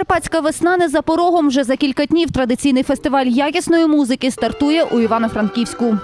Прикарпатська весна не за порогом. Вже за кілька днів традиційний фестиваль якісної музики стартує у Івано-Франківську.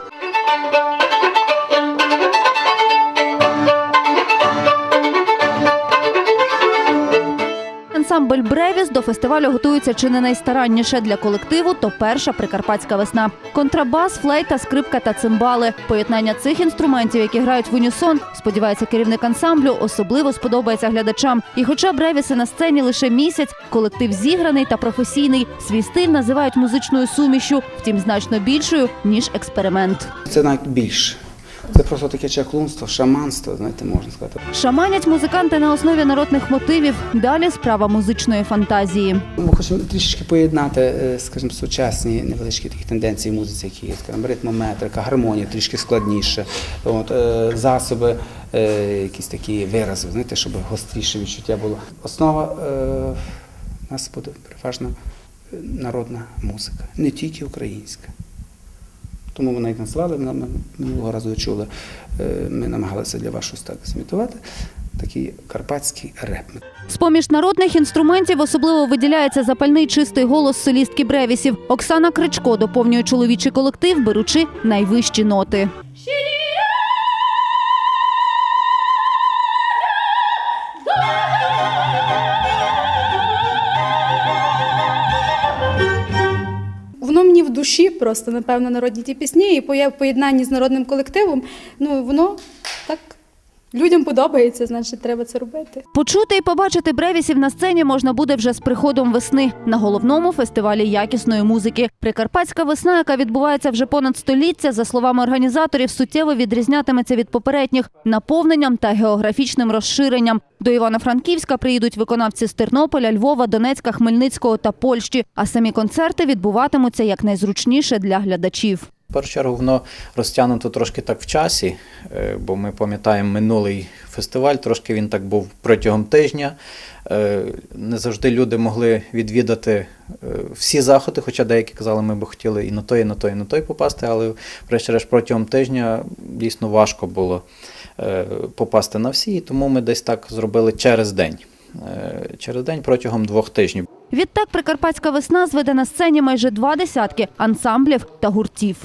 Ансамбль Бревіс до фестивалю готується чи не найстаранніше для колективу. То перша прикарпатська весна. Контрабас, флейта, скрипка та цимбали. Поєднання цих інструментів, які грають в унісон, сподівається керівник ансамблю, особливо сподобається глядачам. І хоча Бревіси на сцені лише місяць, колектив зіграний та професійний. Свій стиль називають музичною сумішю, втім значно більшою ніж експеримент. Це навіть більше. Це просто таке чаклунство, шаманство, знаєте, можна сказати. Шаманять музиканти на основі народних мотивів. Далі справа музичної фантазії. Ми хочемо трішечки поєднати, е, скажімо, сучасні невеличкі такі тенденції в музиці, які є, скажімо, ритмометрика, гармонія трішки складніше, от, е, засоби, е, якісь такі вирази, знаєте, щоб гостріше відчуття було. Основа у нас буде переважно народна музика, не тільки українська. Тому вона їх назвали, ми ми минулого разу чули, е, ми намагалися для вас щось так такий карпатський реп. З-поміж народних інструментів особливо виділяється запальний чистий голос солістки Бревісів. Оксана Кричко доповнює чоловічий колектив, беручи найвищі ноти. Душі просто, напевно, народні ті пісні, і поєднанні з народним колективом, ну воно так людям подобається, значить, треба це робити. Почути і побачити Бревісів на сцені можна буде вже з приходом весни на головному фестивалі якісної музики. Прикарпатська весна, яка відбувається вже понад століття, за словами організаторів, суттєво відрізнятиметься від попередніх наповненням та географічним розширенням. До Івано-Франківська приїдуть виконавці з Тернополя, Львова, Донецька, Хмельницького та Польщі. А самі концерти відбуватимуться якнайзручніше для глядачів. Першу чергу воно розтягнуто трошки так в часі, е, бо ми пам'ятаємо минулий фестиваль, трошки він так був протягом тижня. Е, Не завжди люди могли відвідати е, всі заходи, хоча деякі казали, ми би хотіли і на той, і на той, і на той попасти, але врешті-решт протягом тижня дійсно важко було попасти на всі, і тому ми десь так зробили через день. Через день протягом двох тижнів. Відтак Прикарпатська весна зведе на сцені майже два десятки ансамблів та гуртів.